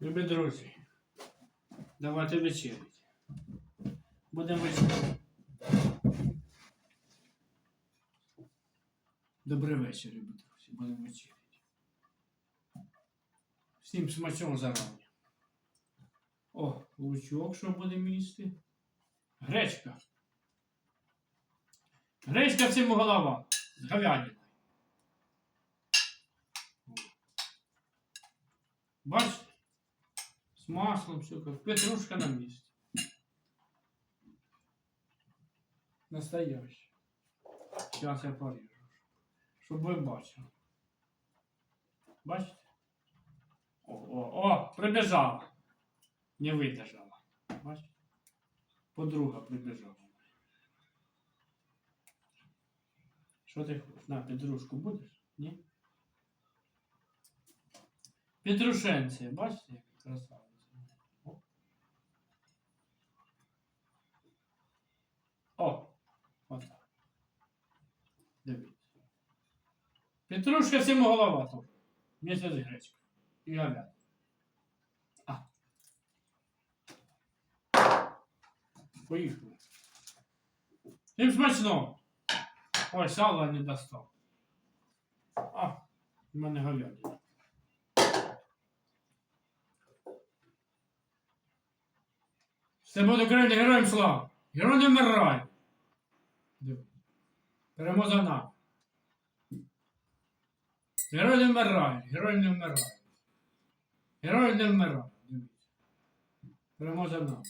Любі друзі, давайте вечеряти. Будемо вечеряти. Добрий вечір, любі друзі. Будемо вечеряти. Всім смачного зарані. О, лучок, що будемо їсти. Гречка. Гречка всім голова. З говядиною. Бачите? Маслом все как. Петрушка на месте. Настоящий. Сейчас я порежу. Щоб ви бачили. Бачите? О, о, о, прибіжала. Не видержала. Бачите? Подруга прибіжала. Що ти хочеш? На, петрушку будеш? Ні? Петрушенці, бачите, яка красавиця. О. О, отак. Дивіться. Петрушка тут. Вместе з. І говядина. А. Поїхали. Всім смачного. Ой, сало не достав. А, в мене говядина. Все буде Україна, героям слава! Герой не вмирай! Перемога за нами. Герой не вмирає, герой не вмирає. Герой не вмирає. Перемога за нами.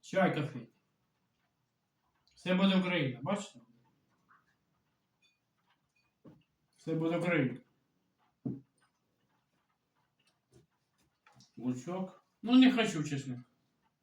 Чай, кофе. Все буде Україна, бачите? Все буде Україна. Лучок. Ну, не хочу, чесно.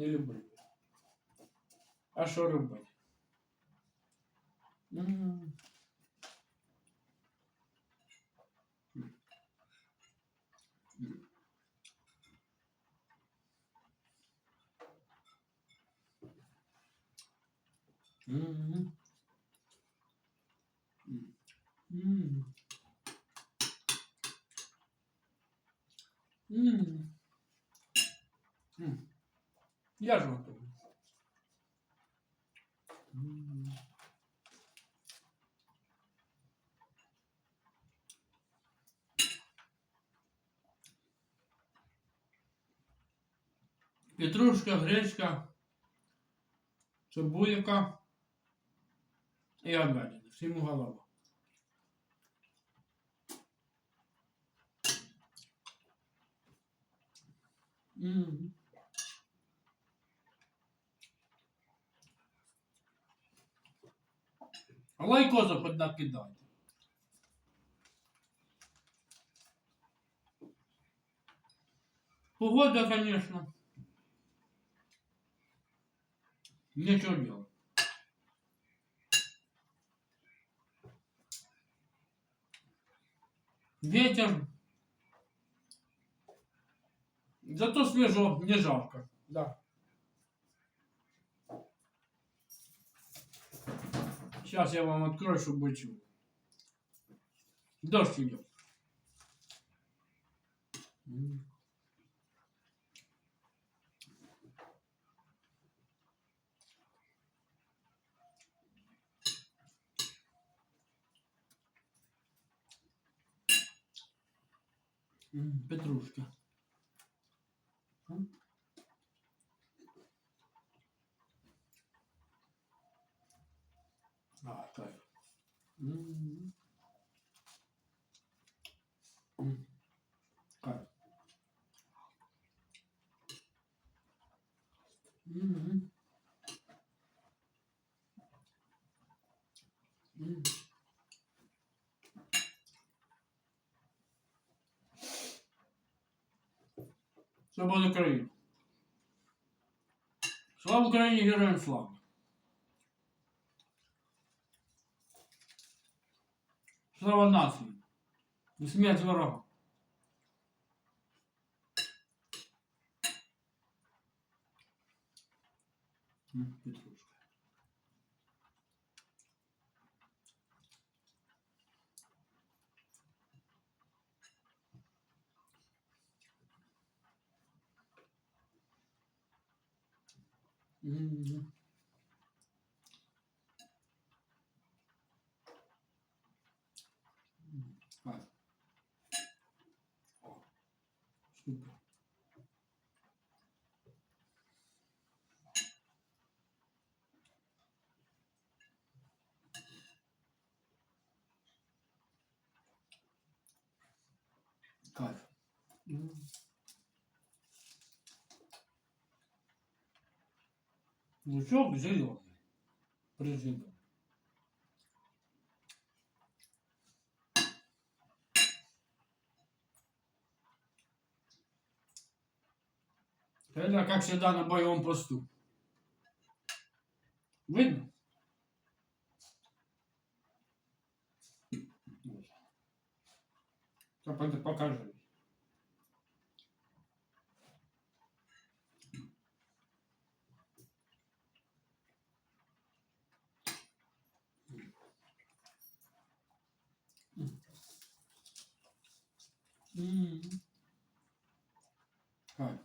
Не люблю. А що робити? М. М. М. М. Я ж готовий. Петрушка, гречка, цибулька і говядина. Всім голова. М. лайкоза хоч накидайте. Погода, конечно. Нечего делать. Ветер. Зато свежо, не жарко. Да. Сейчас я вам открою, чтобы вы чули. Дождь идет. Петрушка. М. Слава Україні! Слава Україні, героям слава! Слава нації! Смерть ворогам! Петрушка. Mm-hmm. Кайф. М. Лучок зеленый. Прижиленный. Это, как всегда, на боевом посту. Видно? Покажи. М. Кайф.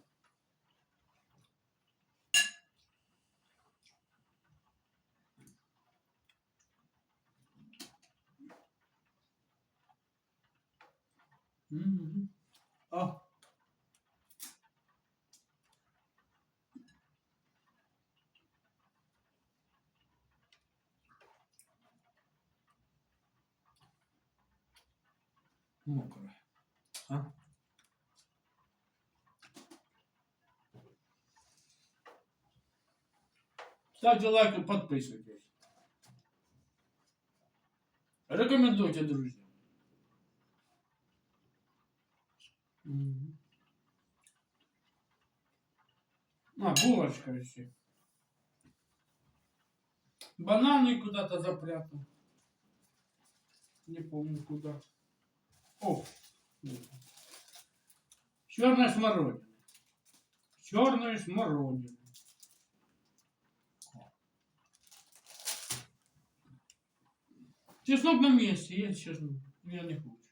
Мгм. А. Мокро. А? Ставьте лайк и подписывайтесь. Рекомендуйте, друзья. А, булочка еще. Бананы куда-то запрятал. Не помню куда. О! Черная смородина. Черную смородину. Чеснок на месте, есть чеснок. Я не хочу.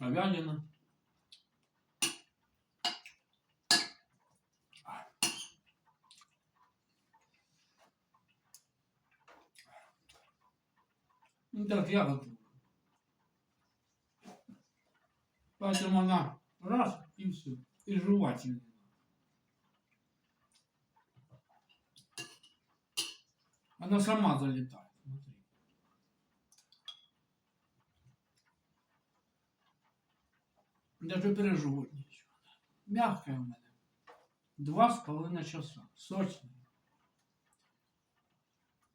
Говядина. Ну так я готов. Поэтому она раз и все. И жевательная. Она сама залетает. Смотри. Даже переживать нічого. Мягкая у мене. Два с половиной часа. Сочная.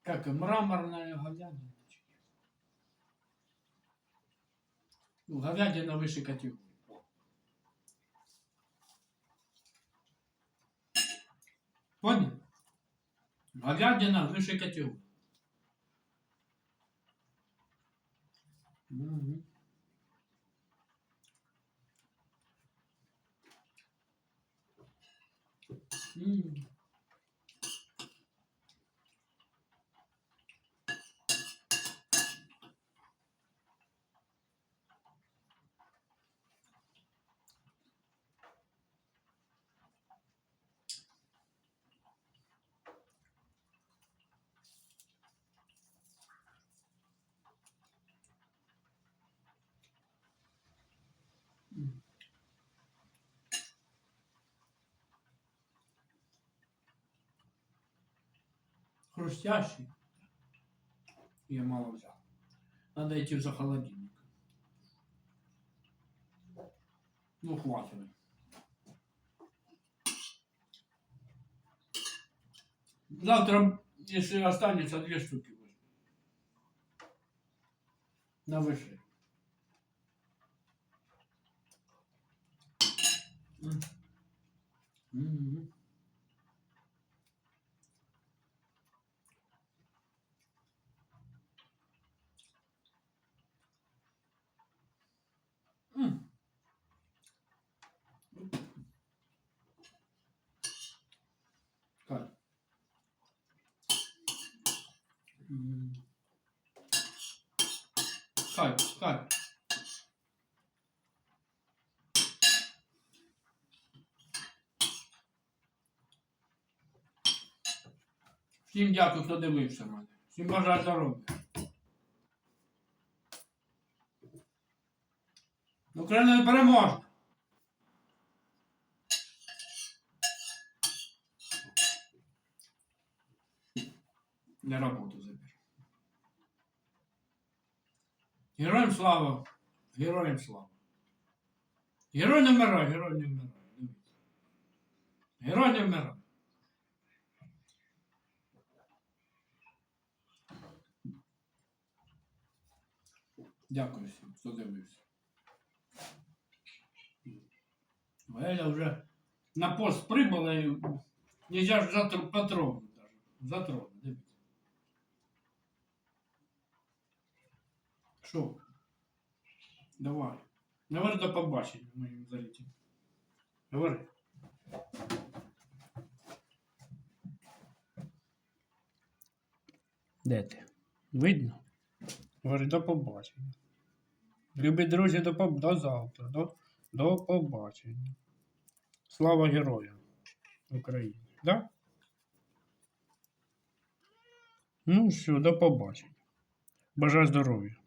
Как и мраморная говядина. Ну, говядина выше категории. Понял? Говядина выше категории. Мгм. М. Хрустящий. Я мало взял. Надо идти за холодильник. Ну, хватит. Завтра, если останется, две штуки возьму. На выше. М. Хай, хай. Всім дякую, хто дивився мене. Всім бажаю здоров'я. Україна не переможна. На роботу Героям слава! Героям слава! Герой не вмирає, герой не вмирає. Герой не вмирає. Дякую всім, хто дивився. Еля вже на пост прибула і затр... потрогнути даже. Затронути, дивіться. Що? Давай. Говори до побачення моїм залітім. Говори. Де ти? Видно? Говори до побачення. Любі друзі, до, поб... до завтра. До... до побачення. Слава героям України. Да? Ну що, до побачення. Бажаю здоров'я.